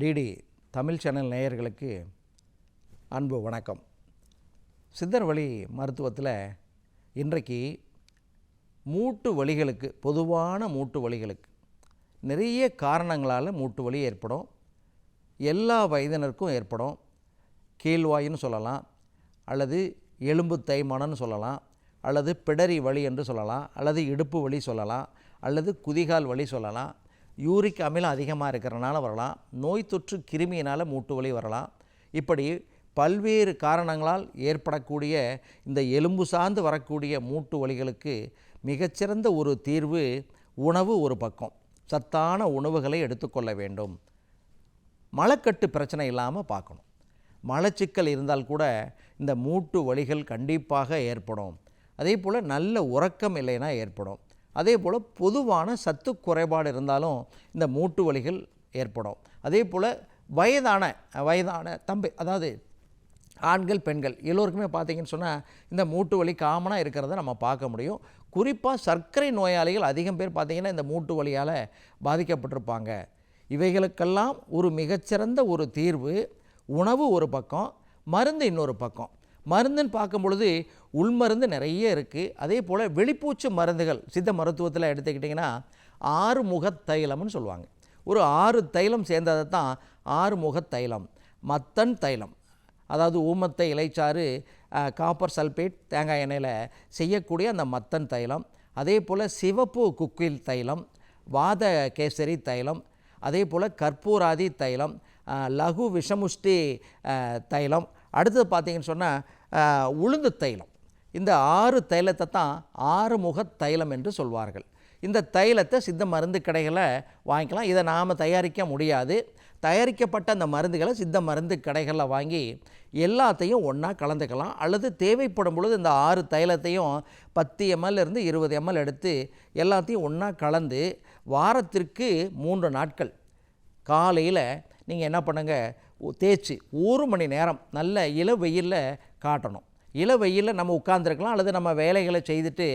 DD Tamil channel நேயர்களுக்கு அன்பு வணக்கம். சித்தர் வழி மருத்துவத்தில் இன்றைக்கு மூட்டு வலிகளுக்கு பொதுவான மூட்டு வலிகளுக்கு நிறைய காரணங்களால் மூட்டு வலி ஏற்படும். எல்லா வயதினருக்கும் ஏற்படும். கீழ்வாயின்னு சொல்லலாம் அல்லது எலும்பு தேய்மானம்னு சொல்லலாம் அல்லது பிடரி வலி என்று சொல்லலாம் அல்லது இடுப்பு வலி சொல்லலாம் அல்லது குதிகால் வலி சொல்லலாம். யூரிக் அமிலம் அதிகமாக இருக்கிறனால வரலாம். நோய் தொற்று கிருமியினால் மூட்டு வலி வரலாம். இப்படி பல்வேறு காரணங்களால் ஏற்படக்கூடிய இந்த எலும்பு சார்ந்து வரக்கூடிய மூட்டு வலிகளுக்கு மிகச்சிறந்த ஒரு தீர்வு உணவு ஒரு பக்கம். சத்தான உணவுகளை எடுத்துக்கொள்ள வேண்டும். மலக்கட்டு பிரச்சனை இல்லாமல் பார்க்கணும். மலச்சிக்கல் இருந்தால் கூட இந்த மூட்டு வலிகள் கண்டிப்பாக ஏற்படும். அதே போல் நல்ல உறக்கம் இல்லைன்னா ஏற்படும். அதே போல் பொதுவான சத்து குறைபாடு இருந்தாலும் இந்த மூட்டு வலிகள் ஏற்படும். அதே போல் வயதான வயதான தம்பி அதாவது ஆண்கள் பெண்கள் எல்லோருக்குமே பார்த்தீங்கன்னு சொன்னால் இந்த மூட்டு வலி காமனாக இருக்கிறத நம்ம பார்க்க முடியும். குறிப்பாக சர்க்கரை நோயாளிகள் அதிகம் பேர் பார்த்திங்கன்னா இந்த மூட்டு வலியால் பாதிக்கப்பட்டிருப்பாங்க. இவைகளுக்கெல்லாம் ஒரு மிகச்சிறந்த ஒரு தீர்வு உணவு ஒரு பக்கம் மருந்து இன்னொரு பக்கம். மருந்துன்னு பார்க்கும் பொழுது உள்மருந்து நிறைய இருக்குது அதே போல் வெளிப்பூச்சு மருந்துகள் சித்த மருத்துவத்தில் எடுத்துக்கிட்டிங்கன்னா ஆறுமுக தைலம்னு சொல்லுவாங்க. ஒரு ஆறு தைலம் சேர்ந்ததை தான் ஆறுமுக தைலம் மத்தன் தைலம். அதாவது ஊமத்தை இலைச்சாறு காப்பர் சல்பேட் தேங்காய் எண்ணெயில் செய்யக்கூடிய அந்த மத்தன் தைலம். அதே போல் சிவப்பு குக்கில் தைலம் வாத கேசரி தைலம். அதே போல் கற்பூராதி தைலம் லகு விஷமுஷ்டி தைலம். அடுத்தது பார்த்தீங்கன்னு சொன்னால் உளுந்து தைலம். இந்த ஆறு தைலத்தை தான் ஆறுமுக தைலம் என்று சொல்வார்கள். இந்த தைலத்தை சித்த மருந்து கடைகளை வாங்கிக்கலாம். இதை நாம் தயாரிக்க முடியாது. தயாரிக்கப்பட்ட அந்த மருந்துகளை சித்த மருந்து கடைகளில் வாங்கி எல்லாத்தையும் ஒன்றா கலந்துக்கலாம். அல்லது தேவைப்படும் பொழுது இந்த ஆறு தைலத்தையும் பத்து எம்எல் இருந்து இருபது எம்எல் எடுத்து எல்லாத்தையும் ஒன்றா கலந்து வாரத்திற்கு மூன்று நாட்கள். காலையில் நீங்கள் என்ன பண்ணுங்கள் தேய்ச்சி ஒரு மணி நேரம் நல்ல இள வெயிலில் காட்டணும். இள வெயிலில் நம்ம உட்காந்துருக்கலாம் அல்லது நம்ம வேலைகளை செய்துட்டு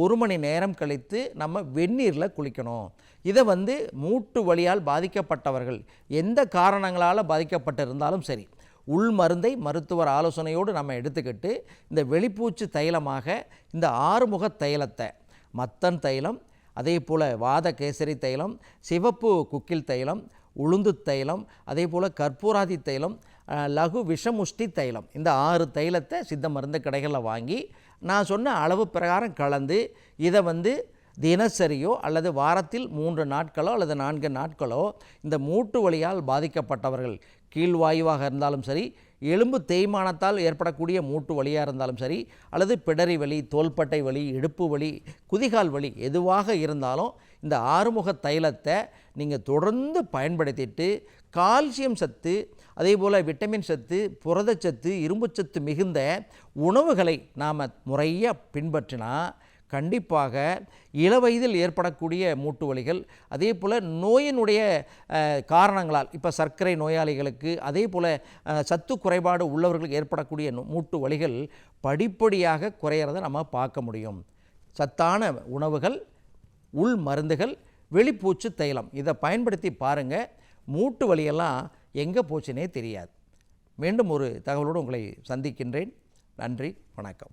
ஒரு மணி நேரம் கழித்து நம்ம வெந்நீரில் குளிக்கணும். இதை வந்து மூட்டு வழியால் பாதிக்கப்பட்டவர்கள் எந்த காரணங்களால் பாதிக்கப்பட்டிருந்தாலும் சரி உள் மருந்தை மருத்துவர் ஆலோசனையோடு நம்ம எடுத்துக்கிட்டு இந்த வெளிப்பூச்சு தைலமாக இந்த ஆறுமுக தைலத்தை மத்தன் தைலம் அதே போல் வாத கேசரி தைலம் சிவப்பு குக்கில் தைலம் உளுந்து தைலம் அதே போல் கற்பூராதி தைலம் லகு விஷமுஷ்டி தைலம். இந்த ஆறு தைலத்தை சித்த மருந்து கடைகளில் வாங்கி நான் சொன்ன அளவு பிரகாரம் கலந்து இதை வந்து தினசரியோ அல்லது வாரத்தில் மூன்று நாட்களோ அல்லது நான்கு நாட்களோ இந்த மூட்டு வலியால் பாதிக்கப்பட்டவர்கள் கீழ்வாயுவாக இருந்தாலும் சரி எலும்பு தேய்மானத்தால் ஏற்படக்கூடிய மூட்டு வலியாக இருந்தாலும் சரி அல்லது பிடரி வலி தோள்பட்டை வலி இடுப்பு வலி குதிகால் வலி எதுவாக இருந்தாலும் இந்த ஆறுமுக தைலத்தை நீங்கள் தொடர்ந்து பயன்படுத்திட்டு கால்சியம் சத்து அதே போல் விட்டமின் சத்து புரதச்சத்து இரும்புச்சத்து மிகுந்த உணவுகளை நாம் முறையாக பின்பற்றினா கண்டிப்பாக இளவயதில் ஏற்படக்கூடிய மூட்டு வலிகள் அதே போல் நோயினுடைய காரணங்களால் இப்போ சர்க்கரை நோயாளிகளுக்கு அதே போல் சத்து குறைபாடு உள்ளவர்களுக்கு ஏற்படக்கூடிய மூட்டு வலிகள் படிப்படியாக குறையிறத நம்ம பார்க்க முடியும். சத்தான உணவுகள் உள் மருந்துகள் வெளிப்பூச்சு தைலம் இதை பயன்படுத்தி பாருங்கள் மூட்டு வலியெல்லாம் எங்கே போச்சுனே தெரியாது. மீண்டும் ஒரு தகவலோடு உங்களை சந்திக்கின்றேன். நன்றி வணக்கம்.